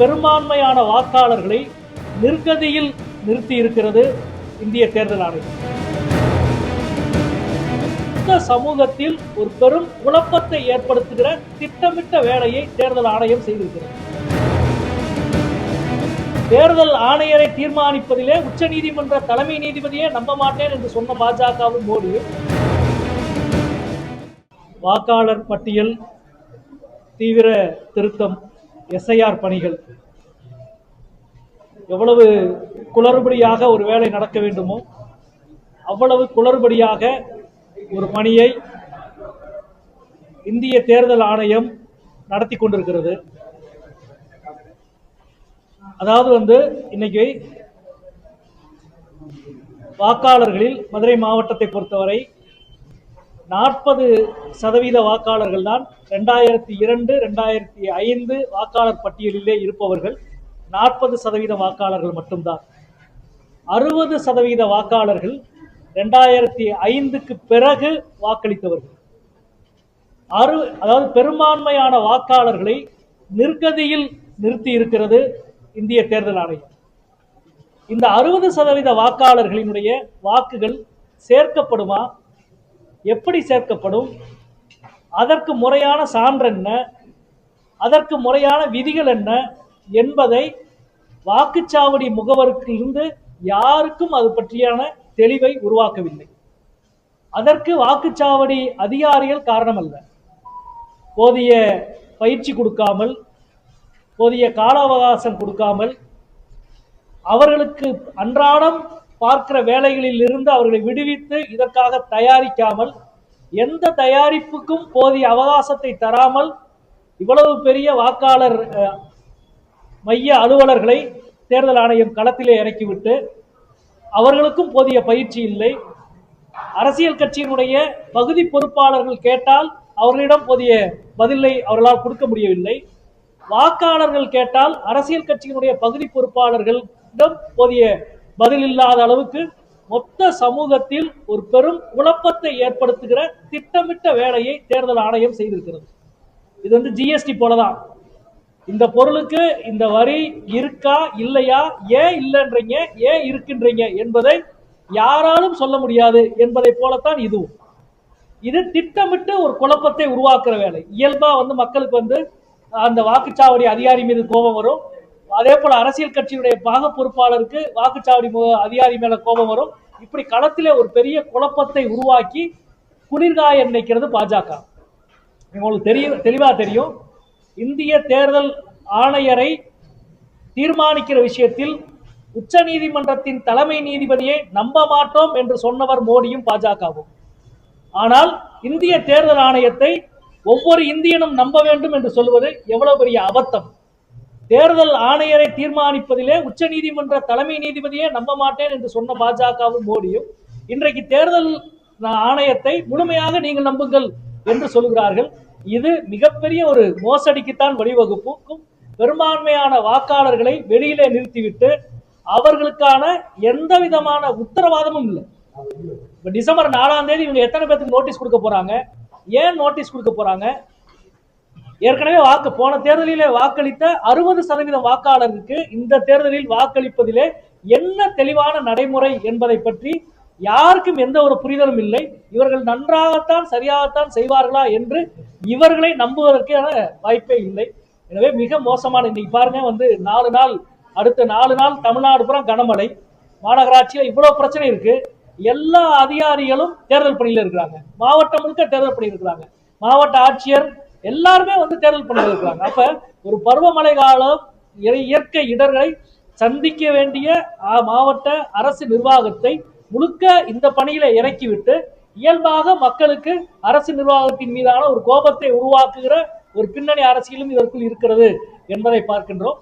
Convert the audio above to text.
பெரும்பான்மையான வாக்காளர்களை நிர்கதியில் நிறுத்தி இருக்கிறது இந்திய தேர்தல் ஆணையம். இந்த சமூகத்தில் ஒரு பெரும் குழப்பத்தை ஏற்படுத்துகிற திட்டமிட்ட வேலையை தேர்தல் ஆணையம் செய்திருக்கிறது. தேர்தல் ஆணையரை தீர்மானிப்பதிலே உச்ச நீதிமன்ற தலைமை நீதிபதியே நம்ப மாட்டேன் என்று சொன்ன பாஜகவும் மோடி வாக்காளர் பட்டியல் தீவிர திருத்தம் எஸ்ஐஆர் பணிகள். எவ்வளவு குளறுபடியாக ஒரு வேலை நடக்க வேண்டுமோ அவ்வளவு குளறுபடியாக ஒரு பணியை இந்திய தேர்தல் ஆணையம் நடத்தி கொண்டிருக்கிறது. அதாவது வந்து இன்னைக்கு வாக்காளர்களில் மதுரை மாவட்டத்தை பொறுத்தவரை நாற்பது சதவீத வாக்காளர்கள் தான் ரெண்டாயிரத்தி இரண்டு ரெண்டாயிரத்தி ஐந்து வாக்காளர் பட்டியலிலே இருப்பவர்கள் நாற்பது சதவீத வாக்காளர்கள் மட்டும்தான். அறுபது சதவீத வாக்காளர்கள் ரெண்டாயிரத்தி ஐந்துக்கு பிறகு வாக்களித்தவர்கள். அறு அதாவது பெரும்பான்மையான வாக்காளர்களை நிர்கதியில் நிறுத்தி இருக்கிறது இந்திய தேர்தல் ஆணையம். இந்த அறுபது சதவீத வாக்காளர்களினுடைய வாக்குகள் சேர்க்கப்படுமா? எப்படி சேர்க்கப்படும்? அதற்கு முறையான சான்று என்ன? அதற்கு முறையான விதிகள் என்ன? என்பதை வாக்குச்சாவடி முகவருக்கிலிருந்து யாருக்கும் அது பற்றியான தெளிவை உருவாக்கவில்லை. அதற்கு வாக்குச்சாவடி அதிகாரிகள் காரணமல்ல. போதிய பயிற்சி கொடுக்காமல் போதிய கால அவகாசம் கொடுக்காமல் அவர்களுக்கு அன்றாடம் பார்க்கிற வேலைகளில் இருந்து அவர்களை விடுவித்து இதற்காக தயாரிக்காமல் எந்த தயாரிப்புக்கும் போதிய அவகாசத்தை தராமல் இவ்வளவு பெரிய வாக்காளர் மைய அலுவலர்களை தேர்தல் ஆணையம் களத்திலே இறக்கிவிட்டு அவர்களுக்கும் போதிய பயிற்சி இல்லை. அரசியல் கட்சியினுடைய பகுதி பொறுப்பாளர்கள் கேட்டால் அவர்களிடம் போதிய பதிலை அவர்களால் கொடுக்க முடியவில்லை. வாக்காளர்கள் கேட்டால் அரசியல் கட்சியினுடைய பகுதி பொறுப்பாளர்களிடம் போதிய பதில் இல்லாத அளவுக்கு மொத்த சமூகத்தில் ஒரு பெரும் குழப்பத்தை ஏற்படுத்துகிற திட்டமிட்ட வேலையை தேர்தல் ஆணையம் செய்திருக்கிறது. இது வந்து ஜிஎஸ்டி போலதான். இந்த பொருளுக்கு இந்த வரி இருக்கா இல்லையா ஏன் இல்லைன்றீங்க ஏன் இருக்குன்றீங்க என்பதை யாராலும் சொல்ல முடியாது என்பதை போலத்தான் இதுவும். இது திட்டமிட்டு ஒரு குழப்பத்தை உருவாக்குற வேலை. இயல்பா வந்து மக்களுக்கு வந்து அந்த வாக்குச்சாவடி அதிகாரி மீது கோபம் வரும். அதே போல அரசியல் கட்சியுடைய பாக பொறுப்பாளருக்கு வாக்குச்சாவடி அதிகாரி மேல கோபம் வரும். இப்படி களத்திலே ஒரு பெரிய குழப்பத்தை உருவாக்கி குளிர்காய நினைக்கிறது பாஜக. உங்களுக்கு தெரியும் தெளிவா தெரியும். இந்திய தேர்தல் ஆணையரை தீர்மானிக்கிற விஷயத்தில் உச்ச நீதிமன்றத்தின் தலைமை நீதிபதியை நம்ப மாட்டோம் என்று சொன்னவர் மோடியும் பாஜகவும். ஆனால் இந்திய தேர்தல் ஆணையத்தை ஒவ்வொரு இந்தியனும் நம்ப வேண்டும் என்று சொல்வது எவ்வளவு பெரிய அபத்தம். தேர்தல் ஆணையரை தீர்மானிப்பதிலே உச்ச நீதிமன்ற தலைமை நீதிபதியே நம்ப மாட்டேன் என்று சொன்ன பாஜகவும் மோடியும் இன்றைக்கு தேர்தல் ஆணையத்தை முழுமையாக நீங்கள் நம்புங்கள் என்று சொல்கிறார்கள். இது மிகப்பெரிய ஒரு மோசடிக்குத்தான் வழிவகுப்புக்கும் பெரும்பான்மையான வாக்காளர்களை வெளியிலே நிறுத்திவிட்டு அவர்களுக்கான எந்த விதமான உத்தரவாதமும் இல்லை. டிசம்பர் நாலாம் தேதி இவங்க எத்தனை பேருக்கு நோட்டீஸ் கொடுக்க போறாங்க? ஏன் நோட்டீஸ் கொடுக்க போறாங்க? ஏற்கனவே வாக்கு போன தேர்தலிலே வாக்களித்த அறுபது சதவீதம் வாக்காளருக்கு இந்த தேர்தலில் வாக்களிப்பதிலே என்ன தெளிவான நடைமுறை என்பதை பற்றி யாருக்கும் எந்த ஒரு புரிதலும் இல்லை. இவர்கள் நன்றாகத்தான் சரியாகத்தான் செய்வார்களா என்று இவர்களை நம்புவதற்கான வாய்ப்பே இல்லை. எனவே மிக மோசமான இன்னைக்கு பாருங்க வந்து நாலு நாள் அடுத்த நாலு நாள் தமிழ்நாடு புறம் கனமழை. மாநகராட்சியில் இவ்வளவு பிரச்சனை இருக்கு. எல்லா அதிகாரிகளும் தேர்தல் பணியில் இருக்கிறாங்க. மாவட்டம் முழுக்க தேர்தல் பணியில் இருக்கிறாங்க. மாவட்ட ஆட்சியர் எல்லாருமே வந்து தேர்தல் பணியில் இருக்கிறாங்க. அப்ப ஒரு பருவமழை காலம் இயற்கை இடர்களை சந்திக்க வேண்டிய மாவட்ட அரசு நிர்வாகத்தை முழுக்க இந்த பணியில இறக்கிவிட்டு இயல்பாக மக்களுக்கு அரசு நிர்வாகத்தின் மீதான ஒரு கோபத்தை உருவாக்குகிற ஒரு பின்னணி அரசியலும் இதற்குள் இருக்கிறது என்பதை பார்க்கின்றோம்.